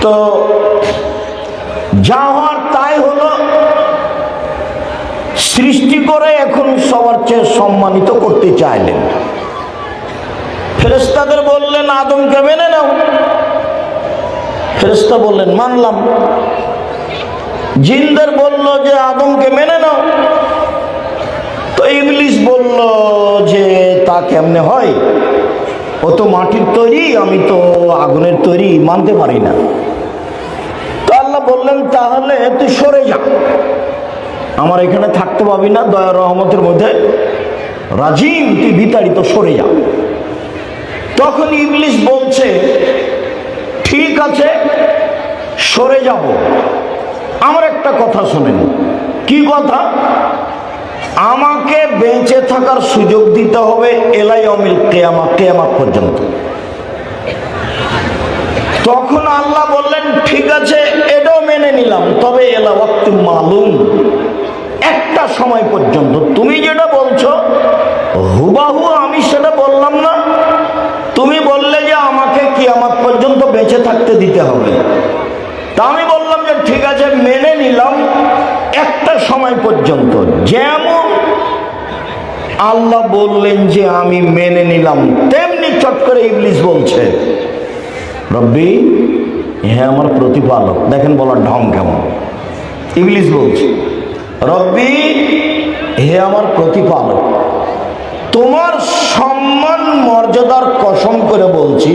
তো যা হওয়ার তাই হলো। সৃষ্টি করে এখন সবার চেয়ে সম্মানিত করতে চাইলেন। ফেরেস্তাদের বললেন, আদমকে মেনে নাও। ফেরেস্তা বললেন, মানলাম। জিনদের বলল যে, আদমকে মেনে নাও। তো ইংলিশ বলল যে, তা কেমনে হয়? ও তো মাটির তৈরি, আমি তো আগুনের তৈরি, মানতে পারি না। বললেন, তাহলে তুই সরে যা। আমার এখানে থাকতে পাবি না, দয়া রহমতের মধ্যে। রাজিম তুই বিতাড়িত, সরে যা। তখন ইংলিশ বলছে, ঠিক আছে, সরে যাব। আমার একটা কথা শোনেন। কি কথা? আমাকে বেঁচে থাকার সুযোগ দিতে হবে এলাই অমিল কেয়ামা কেয়ামা পর্যন্ত। তখন আল্লাহ বললেন, ঠিক আছে এটাও মেনে নিলাম, তবে এলা ওয়াক্ত মালুম। একটা সময় পর্যন্ত তুমি যেটা বলছো, হুবাহু আমি সেটা বললাম না। তুমি বললে যে আমাকে কি আমার পর্যন্ত বেঁচে থাকতে দিতে হবে। তা আমি বললাম যে ঠিক আছে, মেনে নিলাম একটা সময় পর্যন্ত। যেমন আল্লাহ বললেন যে আমি মেনে নিলাম, তেমনি চট করে ইবলিস বলছে, রব্বি হ্যাঁ আমার প্রতিপালক। দেখেন বলার ঢং কেমন। ইংলিশ বলছি, রব্বি হে আমার প্রতিপালক। তোমার সম্মান, মর্যাদার কসম করে বলছি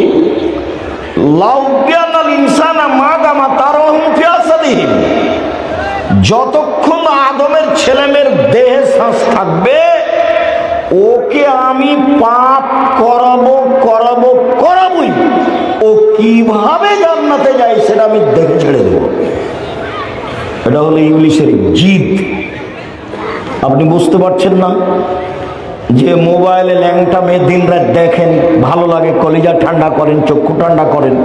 যতক্ষণ আদমের ছেলেমেয়ের দেহে শ্বাস থাকবে, ওকে আমি পাপ করাবো করাবো, করাবই। ও কীভাবে জান্নাতে যায় সেটা আমি দেখে ছেড়ে দেবো। এটা হলো ইংলিশের জিদ। আপনি বুঝতে পারছেন না যে মোবাইলে ল্যাংটা মেয়ে দিন রাত দেখেন, ভালো লাগে, কলিজা ঠান্ডা করেন, চক্ষু ঠান্ডা করেন,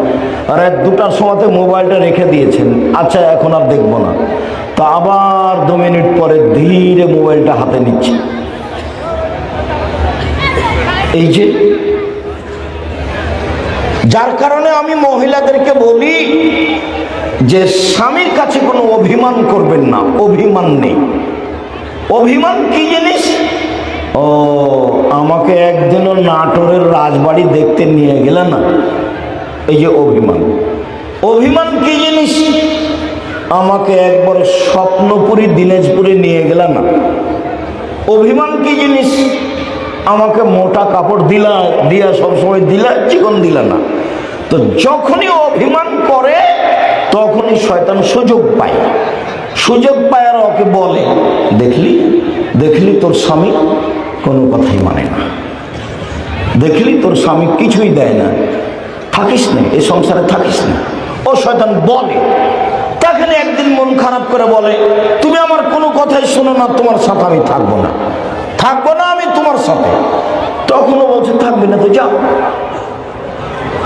রাত দুটার সময়তে মোবাইলটা রেখে দিয়েছেন। আচ্ছা এখন আর দেখব না। তা আবার দু মিনিট পরে ধীরে মোবাইলটা হাতে নিচ্ছে। এই যে যার কারণে আমি মহিলাদেরকে বলি যে স্বামীর কাছে কোনো অভিমান করবেন না, অভিমান নেই। অভিমান কি জিনিস? ও, আমাকে একদিনও নাটোরের রাজবাড়ি দেখতে নিয়ে গেলে না? এই যে অভিমান। অভিমান কি জিনিস? আমাকে একবারে স্বপ্নপুরী, দিনাজপুরে নিয়ে গেলে না? অভিমান কি জিনিস? আমাকে মোটা কাপড় দিলা দিয়া সবসময় দিলা চিকন দিলা না। তো যখনই অভিমান করে, তখনই শয়তান সুযোগ পায়। সুযোগ পায় আর ওকে বলে, দেখলি? দেখলি তোর স্বামী? কোনো কথাই মানে না। দেখলি তোর স্বামী? কিছুই দেয় না। থাকিস না, এ সংসারে থাকিস না। ও শয়তান বলে। তখন একদিন মন খারাপ করে বলে, তুমি আমার কোনো কথাই শোনো না, তোমার সাথে আমি থাকব না। থাকব না? তোমার সাথে। তখনও বলছে, থাকবে না তো, যাও।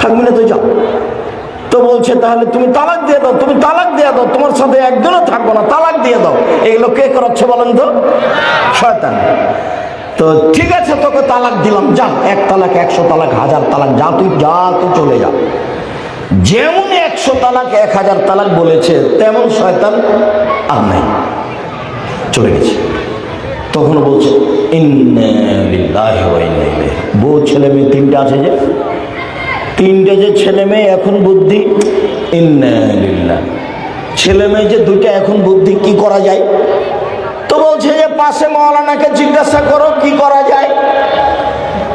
থাকবে না তো, যাও। তো বলছে, তাহলে তুমি তালাক দিয়ে দাও, তুমি তালাক দিয়ে দাও, তোমার সাথে একজনও থাকব না, তালাক দিয়ে দাও। এগুলো কে করাচ্ছে বলেন তো? শয়তান। তো ঠিক আছে, তোকে তালাক দিলাম, যা, এক তালাক, একশো তালাক, হাজার তালাক, যা তুই যা তুই চলে যা। যেমন একশো তালাক, এক হাজার তালাক বলেছে, তেমন শয়তান আর নাই। চলে গেছে। তখন বলছে বউ ছেলে মেয়ে তিনটে আছে যে? তিনটে যে ছেলে মেয়ে এখন বুদ্ধি? ইন্না লিল্লাহ। ছেলে মেয়ে যে দুইটা এখন বুদ্ধি, কি করা যায়? তো বলছে যে, পাশে মৌলানাকে জিজ্ঞাসা করো, কি করা যায়?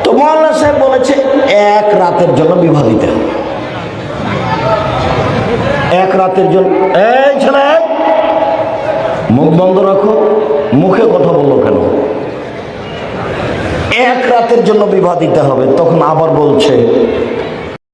তো মৌলানা সাহেব বলেছে, এক রাতের জন্য বিবাহ দিতে হবে। এক রাতের জন্য, এই ছেলে, মুখ বন্ধ রাখো। মুখে কথা বলল কেন? এক রাতের জন্য বিবাহ দিতে হবে তখন আবার বলছে